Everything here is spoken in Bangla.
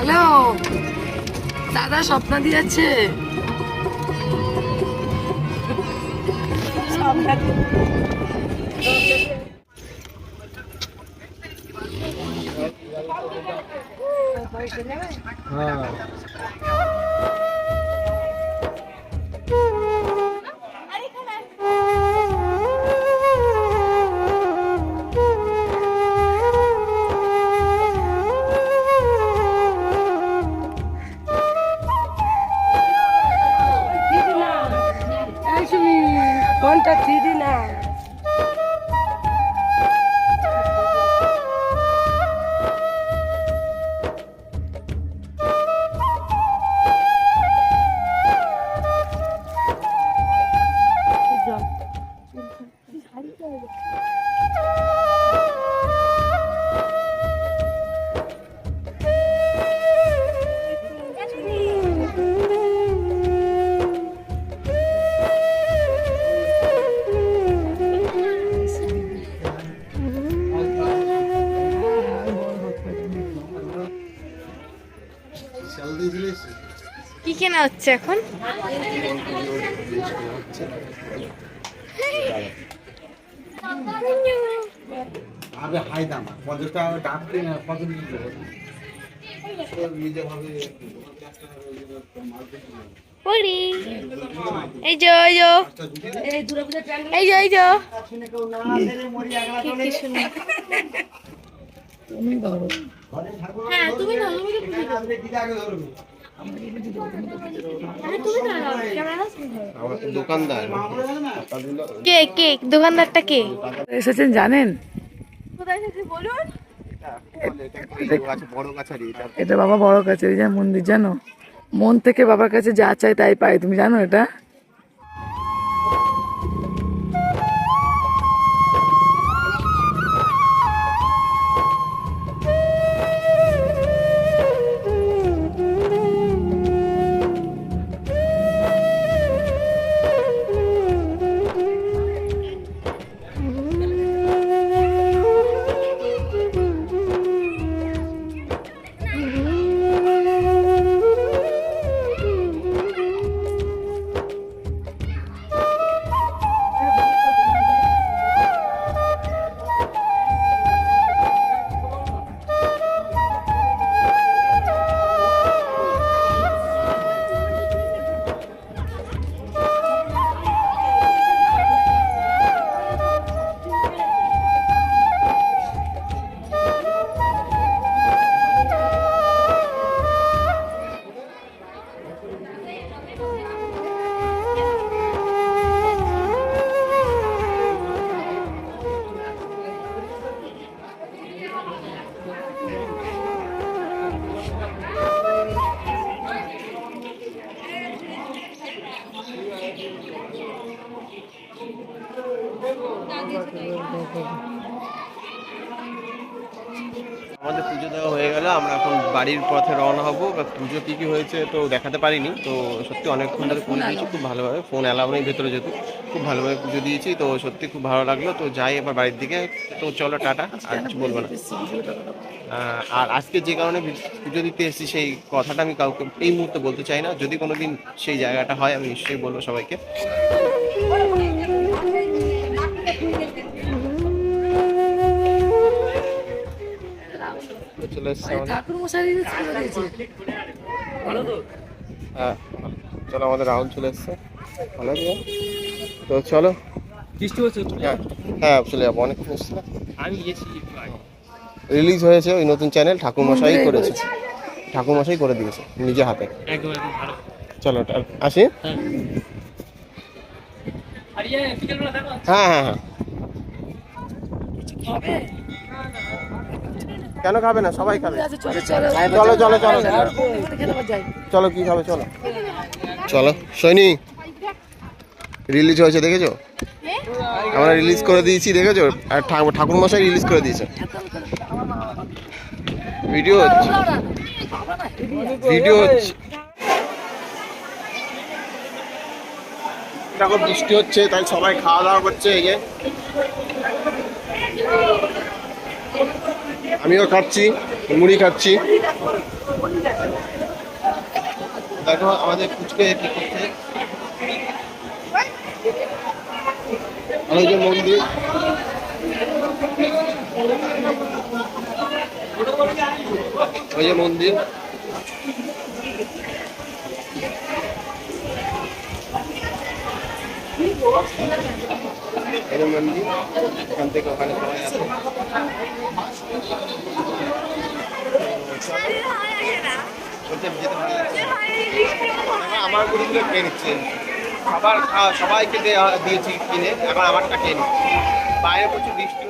হ্যালো। দাদা স্বপ্ন দিয়েছে। ফোনটা থ্রি না কি কেনা হচ্ছে এখন। আবে হাই দাম পঞ্চাশ টাকা ডাক এই যো এই যো। এই যো এই যো। কি কি সুন্দর। হ্যাঁ তুমি না তুমি কে কে দোকানদারটা কে? এসেছেন জানেন? কোথায় থেকে বলুন? বড় কাছারি? এটা এটা বাবা বড় কাছে মন্দির জানো? মন থেকে বাবার কাছে যা চাই তাই পাই তুমি জানো এটা? আমাদের পুজো দেওয়া হয়ে গেল, আমরা এখন বাড়ির পথে রওনা হব। বা পুজো কী কী হয়েছে তো দেখাতে পারিনি, তো সত্যি অনেকক্ষণ ধরে ফোন দিয়েছি, খুব ভালোভাবে ফোন অ্যালাউ নেই ভেতরে যেতে খুব ভালোভাবে পুজো দিয়েছি, তো সত্যি খুব ভালো লাগল। তো যাই এবার বাড়ির দিকে, তো চলো টাটা, আর কিছু বলব না। আর আজকে যে কারণে পুজো দিতে এসেছি, সেই কথাটা আমি কাউকে এই মুহূর্তে বলতে চাই না। যদি কোনো দিন সেই জায়গাটা হয়, আমি নিশ্চয়ই বলব সবাইকে। চলে এসছে ঠাকুর মশাই হ্যাঁ চলো আমাদের রাহুল চলে এসছে। ভালো আছে তো চলো। বৃষ্টি হচ্ছে হ্যাঁ হ্যাঁ চলে যাব। অনেক এসছে আমি গেছি রিলিজ হয়েছে ওই নতুন চ্যানেল ঠাকুরমশাই করেছে। ঠাকুরমশাই করে দিয়েছে নিজে হাতে। একদম একদম ভালো। চলো আসি। হ্যাঁ। আর ইয়ে হ্যাঁ হ্যাঁ হ্যাঁ। কেন খাবে না? সবাই খাবে। আচ্ছা, চলো চলো। চলো চলো কি খাবে? চলো। চলো। সৈনি রিলিজ হয়েছে দেখেছ? আমরা রিলিজ করে দিয়েছি দেখেছ? আর ঠাকুর মশাই রিলিজ করে দিয়েছে। ভিডিও হচ্ছে। ভিডিও হচ্ছে। দেখো বৃষ্টি হচ্ছে তাই সবাই খাওয়া দাওয়া করছে এই যে। আমিও খাচ্ছি মুড়ি খাচ্ছি। দেখো আমাদের ফুচকে কি করছে। মন্দির ওই যে মন্দির। আমার গুরুগুলো খেয়ে নিচ্ছে খাবার সবাইকে দিয়েছি কিনে এখন আমারটা খেয়ে নিচ্ছে বাইরে প্রচুর বৃষ্টি